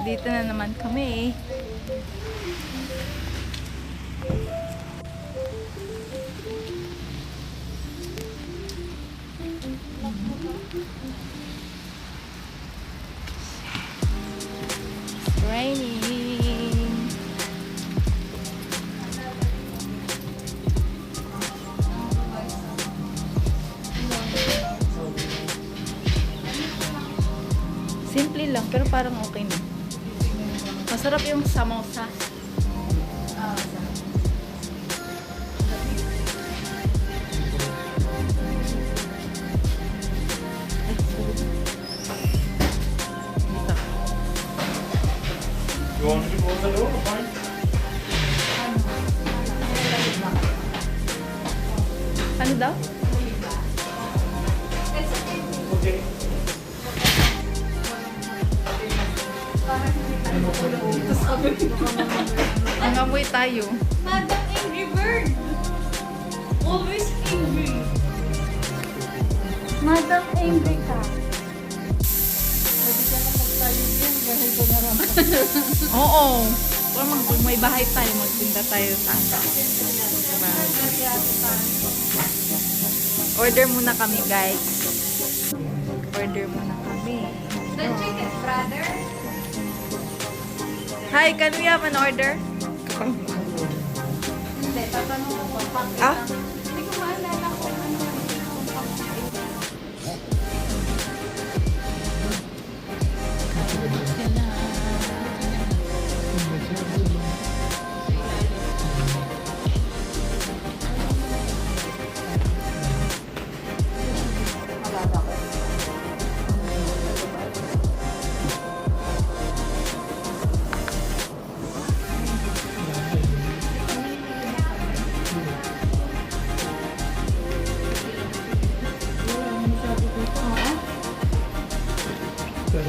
Dito na naman kami. It's raining. Simple lang, pero parang okay na. Masarap yung samosa. You want me to close the door? Fine. Ano daw? Okay. Nangamoy tayo. Madam Angry Bird. Always angry. Madam Angry ka. Pwede ka na magtayo yan dahil ko naramdaman. Oo. Kung mag kung may bahay tayo, magtinda tayo sa Diba? Order muna kami, guys. Order muna kami. The chicken, brother. Hi, can we have an order? Ah? Diba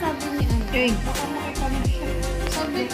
sabi ni ano? Eh. Sabi,